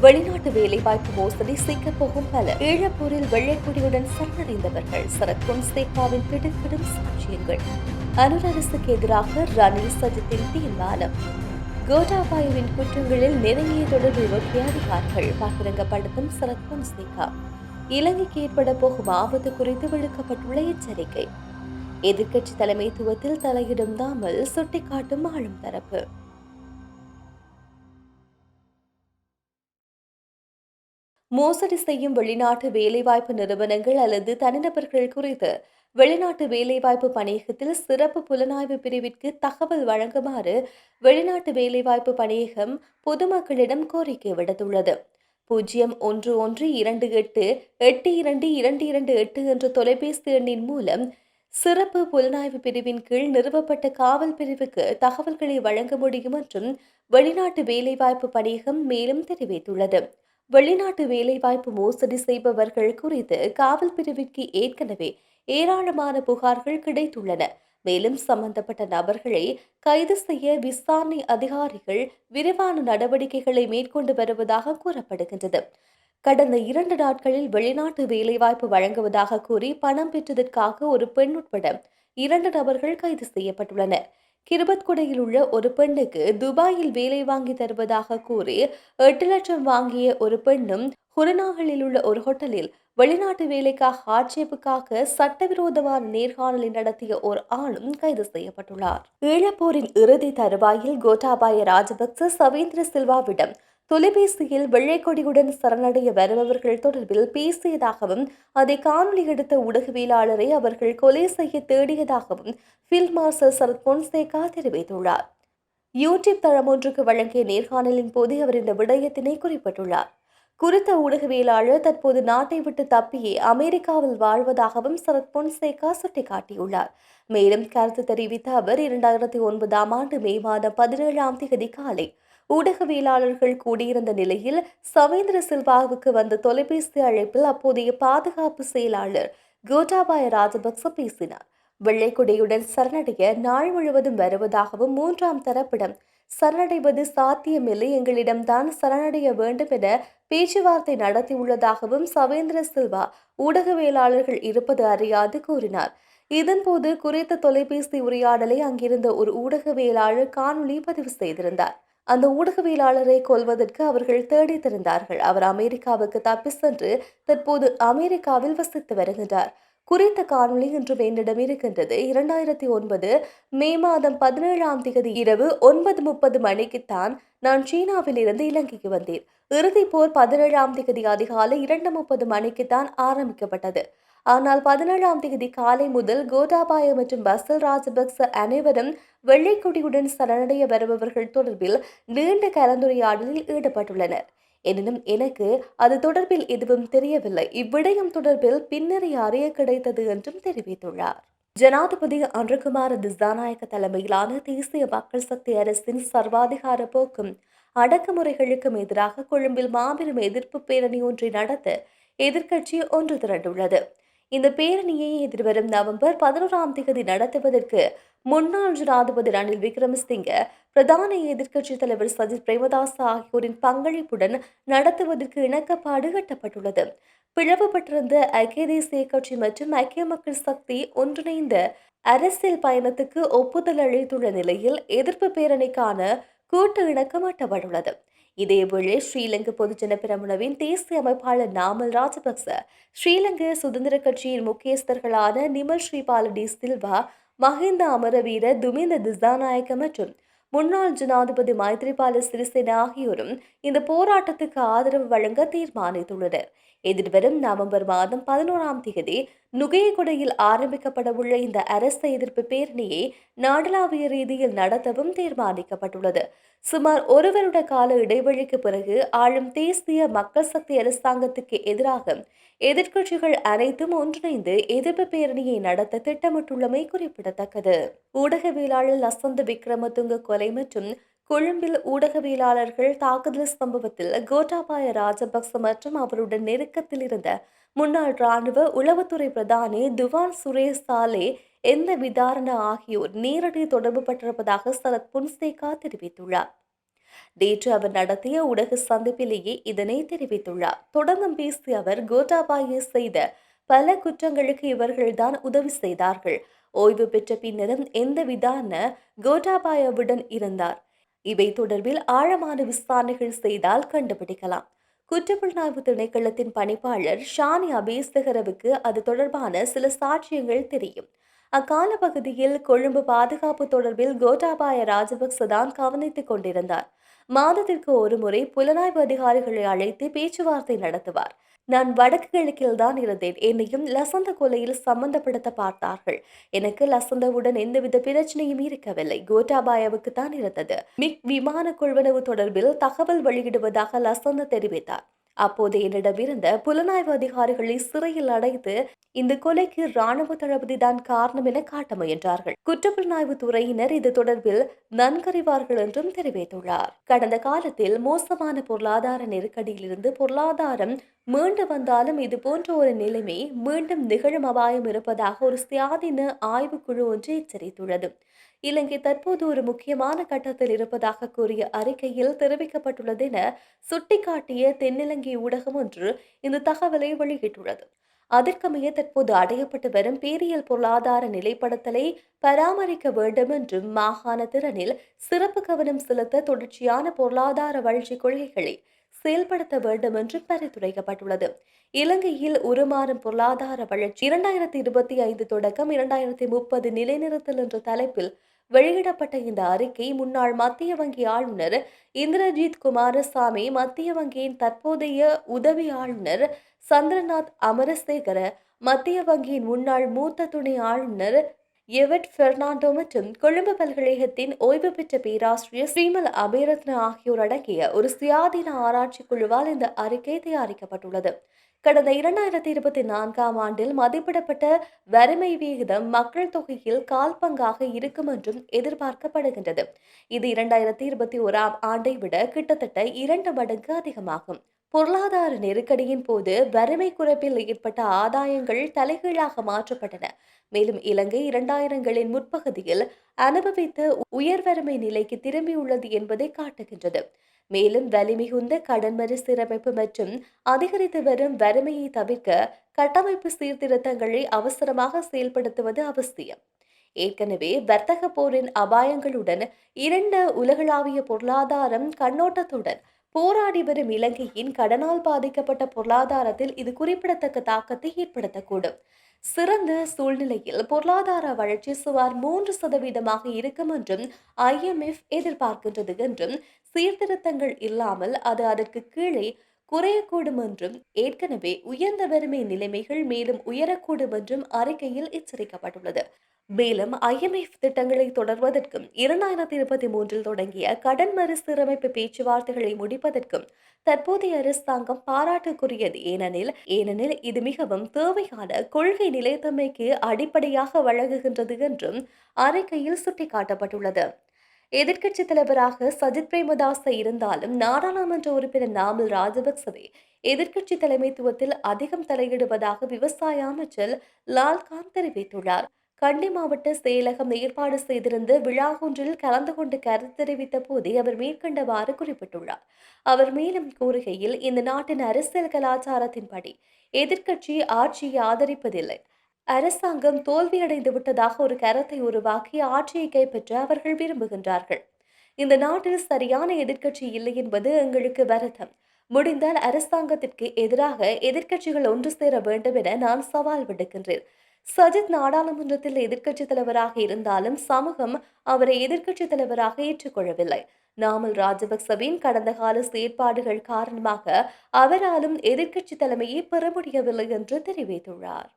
வெளிநாட்டு வேலைவாய்ப்பு மோசடி சிக்கப்போகும் பல. ஈழப்பூரில் வெள்ளைக்குடியுடன் சரணடைந்தவர்கள் சரத் பொன்சேகாவின் திடுக்கிடும் சாட்சியங்கள். அனுரரசுக்கு எதிராக ரணில் சஜித்தின் தீர்மானம். கோட்டாபாயுவின் குற்றங்களில் நெருங்கிய தொடர்பு முக்கிய அதிகாரிகள் பகிரங்கப்படுத்தும் சரத் பொன்சேகா இலங்கைக்கு ஏற்பட போகும் ஆபத்து குறித்து விடுக்கப்பட்டுள்ள எச்சரிக்கை. எதிர்க்கட்சி தலைமைத்துவத்தில் தலையிடும் தாமல் சுட்டிக்காட்டும் ஆளும் தரப்பு. மோசடி செய்யும் வெளிநாட்டு வேலைவாய்ப்பு நிறுவனங்கள் அல்லது தனிநபர்கள் குறித்து வெளிநாட்டு வேலைவாய்ப்பு பணியகத்தில் சிறப்பு புலனாய்வு பிரிவிற்கு தகவல் வழங்குமாறு வெளிநாட்டு வேலைவாய்ப்பு பணியகம் பொதுமக்களிடம் கோரிக்கை விடுத்துள்ளது. பூஜ்ஜியம் ஒன்று ஒன்று இரண்டு எட்டு எட்டு இரண்டு இரண்டு இரண்டு எட்டு என்ற தொலைபேசி எண்ணின் மூலம் சிறப்பு புலனாய்வு பிரிவின் கீழ் நிறுவப்பட்ட காவல் பிரிவுக்கு தகவல்களை வழங்க முடியும் என்றும் வெளிநாட்டு வேலைவாய்ப்பு பணியகம் மேலும் தெரிவித்துள்ளது. வெளிநாட்டு வேலைவாய்ப்பு மோசடி செய்பவர்கள் குறித்து காவல் பிரிவிற்கு ஏற்கனவே ஏராளமான புகார்கள் கிடைத்துள்ளன. மேலும் சம்பந்தப்பட்ட நபர்களை கைது செய்ய விசாரணை அதிகாரிகள் விரிவான நடவடிக்கைகளை மேற்கொண்டு வருவதாக கூறப்படுகின்றது. கடந்த இரண்டு நாட்களில் வெளிநாட்டு வேலைவாய்ப்பு வழங்குவதாக கூறி பணம் பெற்றதற்காக ஒரு பெண் உட்பட இரண்டு நபர்கள் கைது செய்யப்பட்டுள்ளனர். கிருபத்குடையில் உள்ள ஒரு பெண்ணுக்கு துபாயில் வேலை வாங்கி தருவதாக கூறி எட்டு லட்சம் வாங்கிய ஒரு பெண்ணும் குருநாகலில் உள்ள ஒரு ஹோட்டலில் வெளிநாட்டு வேலைக்காக ஆட்சேபுக்காக சட்டவிரோதமான நேர்காணலை நடத்திய ஒரு ஆணும் கைது செய்யப்பட்டுள்ளார். ஈழப்போரின் இறுதி தருவாயில் கோட்டாபாய ராஜபக்ச சவேந்திர சில்வாவிடம் தொலைபேசியில் வெள்ளைக்கொடியுடன் சரணடைய வருபவர்கள் தொடர்பில் பேசியதாகவும் அதை காணொலி எடுத்த ஊடகவியலாளரை அவர்கள் கொலை செய்ய தேடியதாகவும் ஃபீல்ட் மார்ஷல் சரத் பொன்சேகா தெரிவித்துள்ளார். யூடியூப் தளம் ஒன்றுக்கு வழங்கிய நேர்காணலின் போது அவர் இந்த விடயத்தினை குறிப்பிட்டுள்ளார். குறித்த ஊடகவியலாளர் தற்போது நாட்டை விட்டு தப்பியே அமெரிக்காவில் வாழ்வதாகவும் சரத் பொன்சேகா சுட்டிக்காட்டியுள்ளார். மேலும் கருத்து தெரிவித்த அவர் இரண்டாயிரத்தி ஒன்பதாம் ஆண்டு மே மாதம் பதினேழாம் தேதி காலை ஊடகவியலாளர்கள் கூடியிருந்த நிலையில் சவேந்திர சில்வாவுக்கு வந்த தொலைபேசி அழைப்பில் அப்போதைய பாதுகாப்பு செயலாளர் கோட்டாபாய ராஜபக்ச பேசினார். வெள்ளைக்குடையுடன் சரணடைய நாள் முழுவதும் வருவதாகவும் மூன்றாம் தரப்பிடம் சரணடைவது சாத்தியமில்லை எங்களிடம்தான் சரணடைய வேண்டும் என பேச்சுவார்த்தை நடத்தியுள்ளதாகவும் சவேந்திர சில்வா ஊடகவியலாளர்கள் இருப்பது அறியாது கூறினார். இதன்போது குறித்த தொலைபேசி உரையாடலை அங்கிருந்த ஒரு ஊடகவியலாளர் காணொலி பதிவு செய்திருந்தார். அந்த ஊடகவியலாளரை கொல்வதற்கு அவர்கள் தேடித்திருந்தார்கள். அவர் அமெரிக்காவுக்கு தப்பி சென்று தற்போது அமெரிக்காவில் வசித்து வருகின்றார். குறித்த காணொளி இன்று என்னிடம் இருக்கின்றது. இரண்டாயிரத்தி ஒன்பது மே மாதம் பதினேழாம் தேதி இரவு ஒன்பது முப்பது மணிக்குத்தான் நான் சீனாவில் இருந்து இலங்கைக்கு வந்தேன். இறுதிப் போர் பதினேழாம் தேதி அதிகாலை இரண்டு முப்பது மணிக்குத்தான் ஆரம்பிக்கப்பட்டது. ஆனால் பதினேழாம் தேதி காலை முதல் கோட்டாபாய மற்றும் பசல் ராஜபக்ச அனைவரும் வெள்ளைக்கொடியுடன் சரணடைய வருபவர்கள் தொடர்பில் நீண்ட கலந்துரையாடலில் ஈடுபட்டுள்ளனர். எனினும் எனக்கு அது தொடர்பில் எதுவும் தெரியவில்லை. இவ்விடயம் தொடர்பில் பின்னரே அறிய கிடைத்தது என்றும் தெரிவித்துள்ளார். ஜனாதிபதி அன்றகுமார திசாநாயக்க தலைமையிலான தேசிய மக்கள் சக்தி அரசின் சர்வாதிகார போக்கும் அடக்குமுறைகளுக்கும் எதிராக கொழும்பில் மாபெரும் எதிர்ப்பு பேரணி ஒன்றை நடத்த எதிர்க்கட்சி ஒன்று திரண்டுள்ளது. இந்த பேரணியை எதிர்வரும் நவம்பர் பதினோராம் தேதி நடத்துவதற்கு முன்னாள் ஜனாதிபதி ரணில் விக்ரமசிங்க பிரதான எதிர்க்கட்சி தலைவர் சஜித் பிரேமதாஸ் ஆகியோரின் பங்களிப்புடன் நடத்துவதற்கு இணக்கப்பாடு கட்டப்பட்டுள்ளது. பிளவுபட்டிருந்த ஐக்கிய தேசிய கட்சி மற்றும் ஐக்கிய மக்கள் சக்தி ஒன்றிணைந்த அரசியல் பயணத்துக்கு ஒப்புதல் அளித்துள்ள நிலையில் எதிர்ப்பு பேரணிக்கான கூட்டு இணக்கம் எட்டப்பட்டுள்ளது இதேவேளை ஸ்ரீலங்கா பொதுஜன பிரமுனவின் தேசிய அமைப்பாளர் நாமல் ராஜபக்ச ஸ்ரீலங்கா சுதந்திர கட்சியின் முக்கியஸ்தர்களான நிமல் ஸ்ரீபால டி சில்வா மஹிந்த அமரவீர துமிந்த திசாநாயக்க மற்றும் முன்னாள் ஜனாதிபதி மைத்ரிபால சிறிசேன ஆகியோரும் இந்த போராட்டத்துக்கு ஆதரவு வழங்க தீர்மானித்துள்ளனர். எதிர்வரும் நவம்பர் மாதம் பதினோராம் தேதி நுகையகுடையில் ஆரம்பிக்கப்படவுள்ள இந்த அரசு எதிர்ப்பு பேரணியை நாடளாவிய ரீதியில் நடத்தவும் தீர்மானிக்கப்பட்டுள்ளது. சுமார் ஒரு வருட கால இடைவெளிக்கு பிறகு ஆளும் தேசிய மக்கள் சக்தி அரசாங்கத்துக்கு எதிராக எதிர்க்கட்சிகள் அனைத்தும் ஒன்றிணைந்து எதிர்ப்பு பேரணியை நடத்த திட்டமிட்டுள்ளமை குறிப்பிடத்தக்கது. ஊடகவியலாளர் லசந்த விக்ரமதுங்க கொலை மற்றும் கொழும்பில் ஊடகவியலாளர்கள் தாக்குதல் சம்பவத்தில் கோட்டாபாய ராஜபக்ச மற்றும் அவருடன் நெருக்கத்தில் இருந்த முன்னாள் ராணுவ உளவுத்துறை பிரதானி துவான் சுரேஷ் சாலே எந்த விதாரண ஆகியோர் நேரடி தொடர்பு பட்டிருப்பதாக சரத் புன்சேகா தெரிவித்துள்ளார். நேற்று அவர் நடத்திய ஊடக சந்திப்பிலேயே இதனை தெரிவித்துள்ளார். தொடர்ந்தும் பேசிய அவர் கோட்டாபாயை செய்த பல குற்றங்களுக்கு இவர்கள்தான் உதவி செய்தார்கள். ஓய்வு பெற்ற பின்னரும் எந்த விதான கோட்டாபாயவுடன் இருந்தார். இவை தொடர்பில் ஆழமான விசாரணைகள் செய்தால் கண்டுபிடிக்கலாம். குற்றப்புலனாய்வு திணைக்களத்தின் பணிப்பாளர் ஷானி அபேஸ்தகரவுக்கு அது தொடர்பான சில சாட்சியங்கள் தெரியும். அக்கால பகுதியில் கொழும்பு பாதுகாப்பு தொடர்பில் கோட்டாபாய ராஜபக்ச தான் கவனித்துக் கொண்டிருந்தார். மாதத்திற்கு ஒரு முறை புலனாய்வு அதிகாரிகளை அழைத்து பேச்சுவார்த்தை நடத்துவார். நான் வடக்கு கிழக்கில் தான் இருந்தேன். என்னையும் லசந்த கொலையில் சம்பந்தப்படுத்த பார்த்தார்கள். எனக்கு லசந்தவுடன் எந்தவித பிரச்சனையும் இருக்கவில்லை. கோட்டாபாயாவுக்கு தான் இருந்தது. மிக் விமான கொள்வனவு தொடர்பில் தகவல் வெளியிடுவதாக லசந்த தெரிவித்தார். அப்போது என்னிடமிருந்த புலனாய்வு அதிகாரிகளை சிறையில் அடைத்து இந்த கொலைக்கு ராணுவ தளபதி தான் காரணம் என காட்ட முயன்றார்கள். குற்றப்புலனாய்வு துறையினர் இது தொடர்பில் நன்கறிவார்கள் என்றும் தெரிவித்துள்ளார். கடந்த காலத்தில் மோசமான பொருளாதார நெருக்கடியிலிருந்து பொருளாதாரம் மீண்டு வந்தாலும் இது போன்ற ஒரு நிலைமை மீண்டும் நிகழும் அபாயம் இருப்பதாக ஒரு சுயாதீன ஆய்வுக்குழு ஒன்று எச்சரித்துள்ளது. இலங்கை தற்போது ஒரு முக்கியமான கட்டத்தில் இருப்பதாக கூறிய அறிக்கையில் தெரிவிக்கப்பட்டுள்ளது என சுட்டிக்காட்டிய தென்னிலங்கை ஊடகம் ஒன்று இந்த தகவலை வெளியிட்டுள்ளது. அதற்கமைய தற்போது அடையப்பட்டு வரும் பேரியல் பொருளாதார நிலைப்படுத்தலை பராமரிக்க வேண்டும் என்றும் மாகாண திறனில் சிறப்பு கவனம் செலுத்த தொடர்ச்சியான பொருளாதார வளர்ச்சி கொள்கைகளை செயல்படுத்த வேண்டும் என்று பரிந்துரைக்கப்பட்டுள்ளது. இலங்கையில் உருமாறும் பொருளாதார வளர்ச்சி இரண்டாயிரத்தி இருபத்தி ஐந்து தொடக்கம் இரண்டாயிரத்தி முப்பது நிலைநிறுத்தல் என்ற தலைப்பில் வெளியிடப்பட்ட இந்த அறிக்கை முன்னாள் மத்திய வங்கி ஆளுநர் இந்திரஜித் குமாரசாமி மத்திய வங்கியின் தற்போதைய உதவி ஆளுநர் சந்திரநாத் அமரசேகர மத்திய வங்கியின் முன்னாள் மூத்த துணை ஆளுநர் எவட் பெர்னாண்டோ மற்றும் கொழும்பு பல்கலைக்கழகத்தின் ஓய்வு பெற்ற பேராசிரியர் ஸ்ரீமல் அபேரத்ன ஆகியோர் அடங்கிய ஒரு சுயாதீன ஆராய்ச்சி குழுவால் இந்த அறிக்கை தயாரிக்கப்பட்டுள்ளது. கடந்த இரண்டாயிரத்தி இருபத்தி நான்காம் ஆண்டில் மதிப்பிடப்பட்ட வறுமை விகிதம் மக்கள் தொகையில் கால் பங்காக இருக்கும் என்றும் எதிர்பார்க்கப்படுகின்றது. இது இரண்டாயிரத்தி இருபத்தி ஓராம் ஆண்டை விட கிட்டத்தட்ட இரண்டு மடங்கு அதிகமாகும். பொருளாதார நெருக்கடியின் போது வறுமை குறைப்பில் ஏற்பட்ட ஆதாயங்கள் தலைகீழாக மாற்றப்பட்டன. மேலும் இலங்கை இரண்டாயிரங்களின் முற்பகுதியில் அனுபவித்த உயர் வறுமை நிலைக்கு திரும்பியுள்ளது என்பதை காட்டுகின்றது. மேலும் வலிமிகுந்த கடன் மறுசீரமைப்பு மற்றும் அதிகரித்து வரும் வறுமையை தவிர்க்க கட்டமைப்பு சீர்திருத்தங்களை அவசரமாக செயல்படுத்துவது அவசியம். ஏற்கனவே வர்த்தக போரின் அபாயங்களுடன் இரண்டு உலகளாவிய பொருளாதாரம் கண்ணோட்டத்துடன் போராடி வரும் இலங்கையின் கடனால் பாதிக்கப்பட்ட பொருளாதாரத்தில் இது குறிப்பிடத்தக்க தாக்கத்தை ஏற்படுத்தக்கூடும். சிறந்த சூழ்நிலையில் பொருளாதார வளர்ச்சி சுமார் மூன்று சதவீதமாக இருக்கும் என்றும் ஐஎம்எஃப் எதிர்பார்க்கின்றது என்றும் சீர்திருத்தங்கள் இல்லாமல் அது அதற்கு கீழே குறையக்கூடும் என்றும் ஏற்கனவே உயர்ந்த வறுமை நிலைமைகள் மேலும் உயரக்கூடும் என்றும் அறிக்கையில் எச்சரிக்கப்பட்டுள்ளது. மேலும் ஐஎம்எஃப் திட்டங்களை தொடர்வதற்கும் இரண்டாயிரத்தி இருபத்தி மூன்றில் தொடங்கிய கடன் மறுசீரமைப்பு பேச்சுவார்த்தைகளை முடிப்பதற்கும் தற்போதைய அரசாங்கம் பாராட்டுக்குரியது. ஏனெனில் ஏனெனில் இது மிகவும் தேவையான கொள்கை நிலைத்தன்மைக்கு அடிப்படையாக வழங்குகின்றது என்றும் அறிக்கையில் சுட்டிக்காட்டப்பட்டுள்ளது. எதிர்க்கட்சி தலைவராக சஜித் பிரேமதாச இருந்தாலும் நாடாளுமன்ற உறுப்பினர் நாமல் ராஜபக்சவே எதிர்க்கட்சி தலைமைத்துவத்தில் அதிகம் தலையிடுவதாக விவசாய அமைச்சர் லால்காந்த் தெரிவித்துள்ளார். கண்டி மாவட்ட செயலகம் ஏற்பாடு செய்திருந்த விழா ஒன்றில் கலந்து கொண்டு கருத்து தெரிவித்த போதே அவர் மேற்கண்டவாறு குறிப்பிட்டுள்ளார். அவர் மேலும் கூறுகையில் இந்த நாட்டின் அரசியல் கலாச்சாரத்தின்படி எதிர்க்கட்சி ஆட்சியை ஆதரிப்பதில்லை. அரசாங்கம் தோல்வியடைந்து விட்டதாக ஒரு கருத்தை உருவாக்கி ஆட்சியை கைப்பற்ற அவர்கள் விரும்புகின்றார்கள். இந்த நாட்டில் சரியான எதிர்க்கட்சி இல்லை என்பது எங்களுக்கு வருத்தம். முடிந்தால் அரசாங்கத்திற்கு எதிராக எதிர்க்கட்சிகள் ஒன்று சேர வேண்டும் என நான் சவால் விடுக்கின்றேன். சஜித் நாடாளுமன்றத்தில் எதிர்க்கட்சி தலைவராக இருந்தாலும் சமூகம் அவரை எதிர்க்கட்சித் தலைவராக ஏற்றுக்கொள்ளவில்லை. நாமல் ராஜபக்சவின் கடந்த கால செயற்பாடுகள் காரணமாக அவராலும் எதிர்க்கட்சி தலைமையை பெற முடியவில்லை என்று தெரிவித்துள்ளார்.